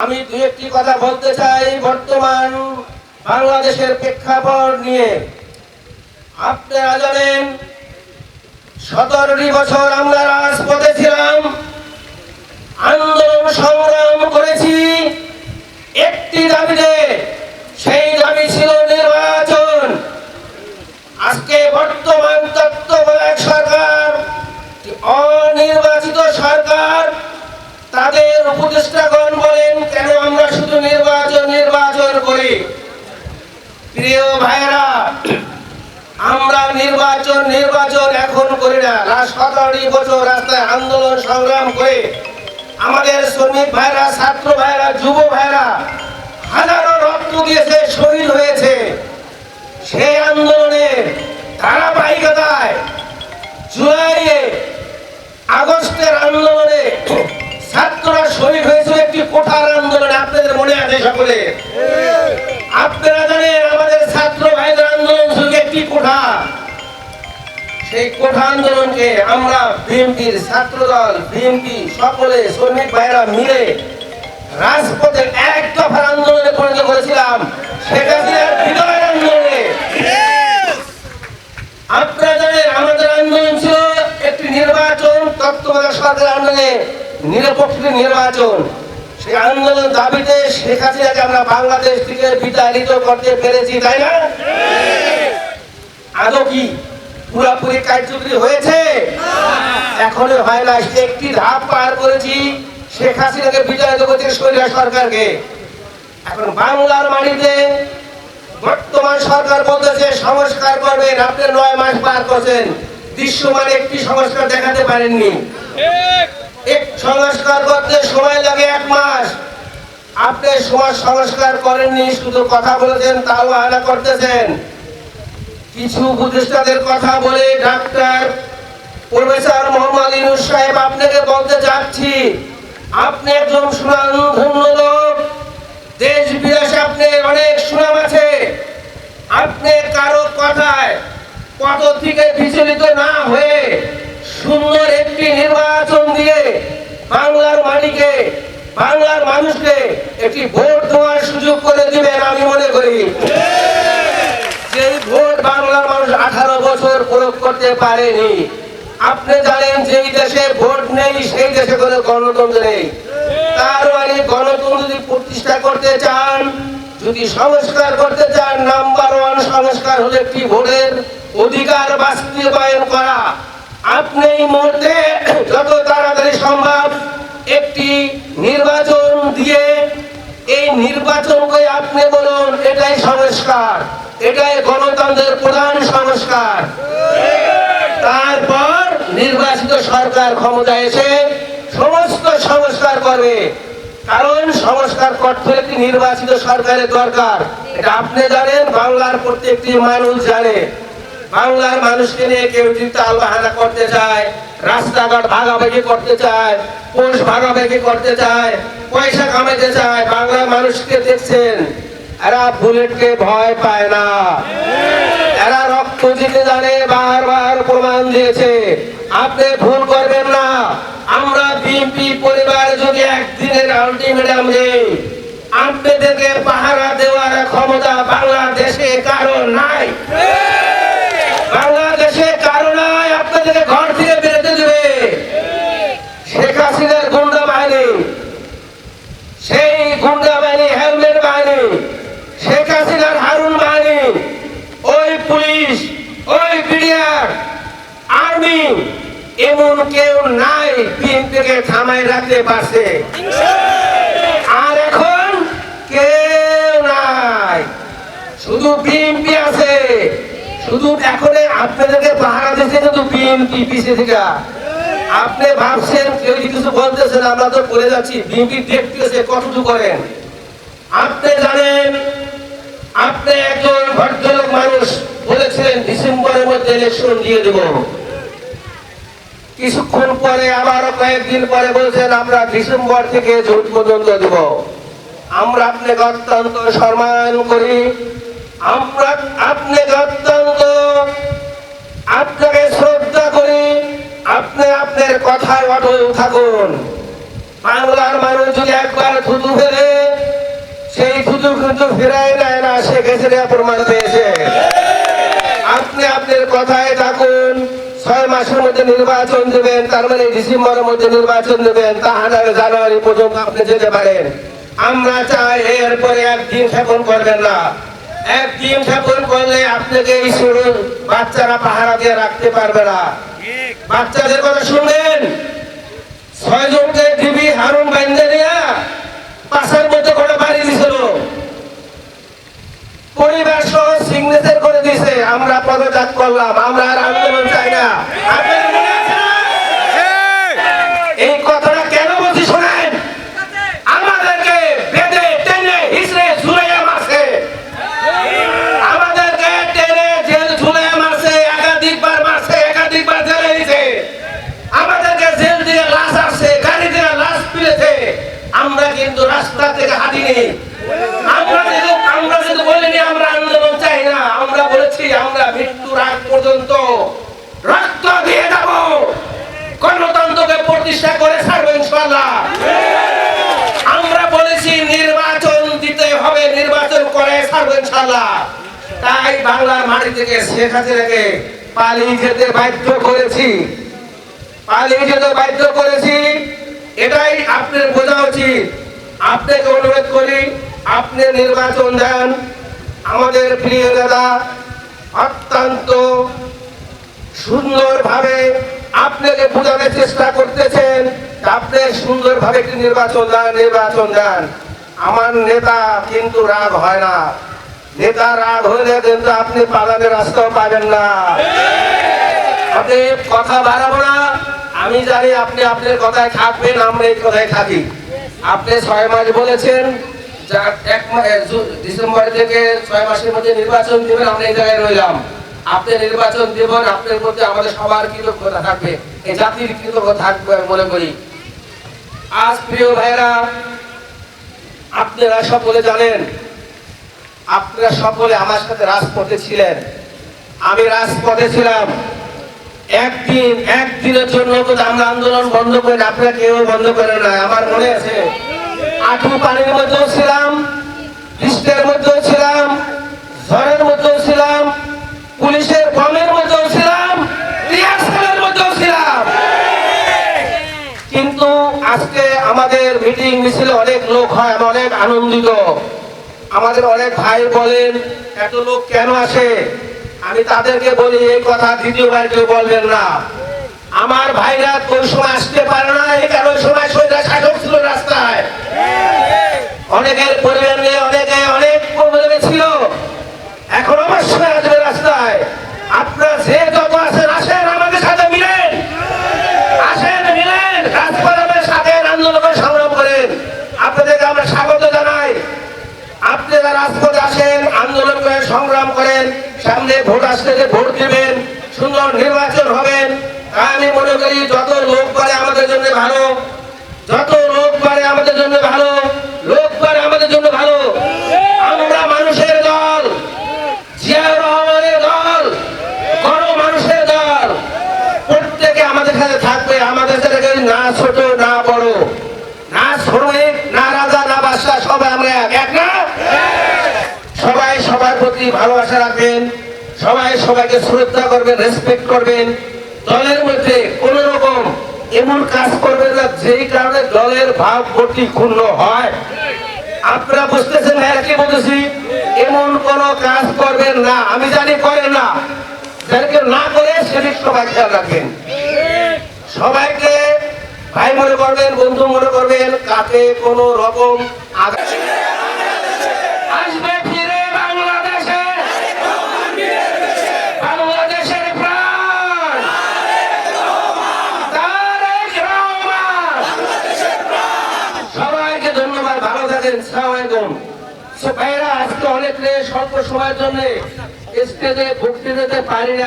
আমি দু একটি কথা বলতে চাই বর্তমান বাংলাদেশের প্রেক্ষাপট নিয়ে। আপনারা জানেন, সতেরোটি বছর আমরা রাজপথে ছিলাম, আন্দোলন সংগ্রাম করেছি, একটি দাবিতে নির্বাচন নির্বাচন এখন করি না। সতেরোটি বছর রাস্তায় আন্দোলন সংগ্রাম করে? আমাদের শ্রমিক ভাইরা ছাত্র ভাইরা যুব ভাইরা হাজারো রক্ত দিয়েছে শহীদ হয়েছে। সেই আন্দোলনের ধারাবাহিকতায় জুলাইয়ে আগস্টের আন্দোলনে ছাত্ররা শহীদ হয়েছিল একটি কোঠার আন্দোলনে। আপনাদের মনে আছে সকলে? আপনারা জানেন আমাদের ছাত্র ভাইদের আন্দোলন শুধু একটি কোঠা। সেই কোঠা আন্দোলনকে আমরা বিএনপির ছাত্র দল বিএনপি সকলে শ্রমিক ভাইরা মিলে রাজপথে এক দফার আন্দোলনে পরিণত করেছিলাম। শেখ হাসিনার বিদায়ের আন্দোলনে। আপনারা আমাদের আন্দোলন ছিল একটি নির্বাচন তত্ত্বাবধায়ক সরকার আন্দোলনে নিরপেক্ষ নির্বাচন। সেই আন্দোলন দাবিতে শেখ আমরা বাংলাদেশ থেকে বিতাড়িত করতে পেরেছি, তাই না? আদৌ কি? পুরাপুরি কার্যকরী হয়েছে। এখনও হয় না একটি ধাপ পার করেছি। শেখ হাসিনাকে বিতাড়িত করতে সরিয়া সরকারকে। এখন বাংলার মাটিতে বর্তমান সরকার বলতেছে, সংস্কার করবেন আপনি নয় মাস পার করছেন। দৃশ্যমান একটি সংস্কার দেখাতে পারেননি। এক সংস্কার করতে সময় লাগে এক মাস। আপনি সমাজ সংস্কার করেননি, শুধু কথা বলেছেন, তাও আনা করতেছেন। কিছু উপদেষ্টাদের কথা বলে ডাক্তার প্রফেসর মোহাম্মদ ইনুস সাহেব আপনাকে বলতে চাচ্ছি, আপনি একজন সুনামধন্য লোক দেশ বিদেশে আপনার অনেক সুনাম আছে। আপনি কারও কথায় কত থেকে বিচলিত না হয়ে সুন্দর একটি নির্বাচন দিয়ে বাংলার মাটিকে, বাংলার মানুষকে একটি ভোট দেওয়ার সুযোগ করে দিবেন আমি মনে করি যেই ভোট বাংলার মানুষ আঠারো বছর প্রয়োগ করতে পারেনি। আপনি জানেন যেই দেশে ভোট নেই, সেই দেশে কোনো গণতন্ত্র নেই। তার মানে গণতন্ত্র যদি প্রতিষ্ঠা করতে চান, যদি সংস্কার করতে চান, নাম্বার ওয়ান সংস্কার হলো একটি ভোটের অধিকার বাস্তবায়ন করা। আপনি এই মুহূর্তে যত তাড়াতাড়ি সম্ভব একটি নির্বাচন দিয়ে এই নির্বাচন আপনি বলুন, এটাই সংস্কার, এটাই গণতন্ত্রের প্রধান সংস্কার। তারপর নির্বাচিত সরকার ক্ষমতায় এসে সমস্ত সংস্কার করবে। কারণ সংস্কার করতে একটি নির্বাচিত সরকারের দরকার? এটা আপনি জানেন, বাংলার প্রত্যেকটি মানুষ জানে। বাংলার মানুষকে নিয়ে কেউ যদি তাল বাহানা করতে চায়, রাস্তাঘাট ভাগাভাগি করতে চায়, পোষ ভাগাভাগি করতে চায়, পয়সা কামাইতে চায়, বাংলার মানুষকে দেখছেন, এরা বুলেটকে ভয় পায় না। এরা রক্ত দিতে জানে, বারবার প্রমাণ দিয়েছে। আপনি ভুল করবেন না। আমরা বিএনপি পরিবার যদি একদিনের আলটিমেটাম দেই, আপনাদেরকে পাহারা দেওয়ার ক্ষমতা বাংলাদেশে কারও নাই বাংলাদেশে কারও নাই আপনাদেরকে ঘর থেকে বেরোতে দেবে শেখ হাসিনার গুন্ডা বাহিনী সেই গুন্ডা বাহিনী হেলমেট বাহিনী শেখ হাসিনার হারুন বাহিনী ওই পুলিশ ওই বিডিআর আর্মি এমন কেউ নাই বিএনপিকে থামায় রাখতে পারছে। আর এখন কেউ নাই। শুধু বিএনপি আছে। শুধু এখন আপনাদেরকে পাহারা দিচ্ছে বিএনপি পিছিয়ে থেকে। আপনি ভাবছেন কেউ কিছু বলতেছেন আমরা তো করে যাচ্ছি বিএনপি দেখতেছে কতটুকু করেন? আপনি জানেন, আপনি একজন ভদ্রলোক মানুষ, বলেছিলেন, ডিসেম্বরের মধ্যে ইলেকশন দিয়ে দেব। কিছুক্ষণ পরে আবারও কয়েকদিন পরে বলছেন, আমরা ডিসেম্বর থেকে জুন পর্যন্ত দেব। আমরা আপনাকে অত্যন্ত সম্মান করি। আমরা আপনাকে অত্যন্ত, আপনাকে শ্রদ্ধা করি। আপনি আপনার কথায় অটল থাকুন। বাংলার মানুষ যদি একবার থুতু ফেলে, সেই থুতু কিন্তু ফেরাই নেয় না। শেখ হাসিনা প্রমাণ পেয়েছে। আপনি আপনার কথায় থাকুন। ছয় মাসের মধ্যে নির্বাচন দেবেন, তার মানে ডিসেম্বরের মধ্যে নির্বাচন দেবেন তাহলে জানুয়ারি পর্যন্ত আপনি যেতে পারেন। আমরা চাই এরপরে একদিন ক্ষেপণ করবেন না। একদিন ক্ষেপণ করলে আপনাকে বাচ্চারা পাহারা দিয়ে রাখতে পারবে না। বাচ্চাদের কথা শুনবেন? ছয় জনকে হারুন বাইন্দে নিয়া পাশের মধ্যে করে বাড়ি দিছিল পরিবার সহ সিগনেচার করে দিয়েছে আমরা পদত্যাগ করলাম আমরা আর আন্দোলন চাই না আপনাদের মনে আছে না? এই কথাটা কেন বলছি শোনেন আমাদেরকে বেঁধে টেনে হিসড়ে ঝুলাইয়া মারছে আমাদেরকে টেনে জেল ঝুলাইয়া মারছে একাধিকবার মারছে একাধিকবার জেলে দিছে আমাদেরকে জেল দিয়ে লাশ আসছে গাড়ি দিয়ে লাশ তুলেছে আমরা কিন্তু রাস্তা থেকে হাঁটিনি আমরা যদি আমরা যদি বলিনি আমরা আন্দোলন চাই না আমরা বলেছি আমরা মৃত্যুর আগ পর্যন্ত রক্ত দিয়ে যাব গণতন্ত্রকে প্রতিষ্ঠা করে ছাড়বো ইনশাল্লাহ আমরা বলেছি নির্বাচন দিতে হবে নির্বাচন করে ছাড়বো ইনশাল্লাহ তাই বাংলার মাটি থেকে শেখ হাসিনাকে পালিয়ে যেতে বাধ্য করেছি। পালিয়ে যেতে বাধ্য করেছি। এটাই আপনার বোঝা উচিত। আপনাকে অনুরোধ করি, আপনি নির্বাচন দেন। আমাদের প্রিয় দাদা অত্যন্ত সুন্দরভাবে আপনাকে বোঝানোর চেষ্টা করতেছেন। আপনি সুন্দরভাবে একটি নির্বাচন দেন নির্বাচন দেন। আমার নেতা কিন্তু রাগ হয় না। নেতা রাগ হলে কিন্তু আপনি পালানের রাস্তাও পাবেন না। আপনি কথা বাড়াবো না। আমি জানি আপনি আপনার কথায় থাকবেন, আমরা এই কথায় থাকি। আপনি ছয় মাস বলেছেন এক ডিসেম্বর থেকে ছয় মাসের মধ্যে নির্বাচন দিবেন, আমরা এই জায়গায় রইলাম। আপনি নির্বাচন দেবেন, আপনার প্রতি আমাদের সবার কৃতজ্ঞতা থাকবে। এই জাতির কৃতজ্ঞতা থাকবে মনে করি। আজ প্রিয় ভাইরা আপনারা সকলে জানেন আপনারা সকলে আমার সাথে রাজপথে ছিলেন। আমি রাজপথে ছিলাম। একদিন, একদিনের জন্য আমরা আন্দোলন বন্ধ করি, আপনারা কেউ বন্ধ করে না, আমার মনে আছে। আঠু পানির মধ্যেও ছিলাম, বৃষ্টির মধ্যেও ছিলাম, ঝড়ের মধ্যেও ছিলাম, পুলিশের বমের মধ্যেও ছিলাম মধ্যেও ছিলাম। কিন্তু আজকে আমাদের মিটিং মিছিলে অনেক লোক হয় আমি অনেক আনন্দিত। আমাদের অনেক ভাই বলেন, এত লোক কেন আসে? আমি তাদেরকে বলি, এই কথা দ্বিতীয়বার কেউ বলবেন না। আমার ভাইরা কোন সময় আসতে পারে না, এই কারণ সময় সোজা শাসক ছিল রাস্তায়। অনেকের পরিবার নিয়ে অনেকে অনেক ছিল। এখন অবশ্যই আসবে রাস্তায়। আপনার যে যত আছেন আসেন আমাদের সাথে মিলেন আসেন মিলেন রাজপথের সাথে আন্দোলনের সংগ্রাম করেন আপনাদেরকে আমরা স্বাগত জানাই আপনারা রাজপথে আসেন আন্দোলন করেন সংগ্রাম করেন সামনে ভোট আসলে দেবেন সুন্দর নির্বাচন হবেন। আমি মনে করি যত লোক পারে আমাদের জন্য ভালো, যত লোক পারে আমাদের জন্য ভালো, লোক পারে আমাদের জন্য ভালো। আমরা মানুষের দল, জিয়াউর রহমানের দল গণ মানুষের দল। প্রত্যেকে আমাদের সাথে থাকবে, আমাদের সাথে না ছোট, না বড়। না শ্রমিক, না রাজা, না বাদশা সবাই আমরা এক না? সবাই সবার প্রতি ভালোবাসা রাখবেন। সবাই সবাইকে শ্রদ্ধা করবেন রেসপেক্ট করবেন। দলের মধ্যে কোন রকম এমন কাজ করবেন না, যেই কারণে দলের ভাব গতি ক্ষুণ্ণ হয়। আপনারা বুঝতেছেন হ্যাঁ কি বলতেছি? এমন কোন কাজ করবেন না, আমি জানি করেন না। যাদেরকে না করে সেদিক সবাই খেয়াল রাখবেন। সবাইকে ভাই মনে করবেন, বন্ধু মনে করবেন, কাকে কোনো রকম আঘাত আসবে ফিরে বাংলাদেশে বাংলাদেশের প্রাণ তারেক রহমান সবাইকে ধন্যবাদ ভালো আলাইকুম ভাইরা আজকে অনেক সময়ের জন্য স্টেজে ভক্তি দিতে পারি না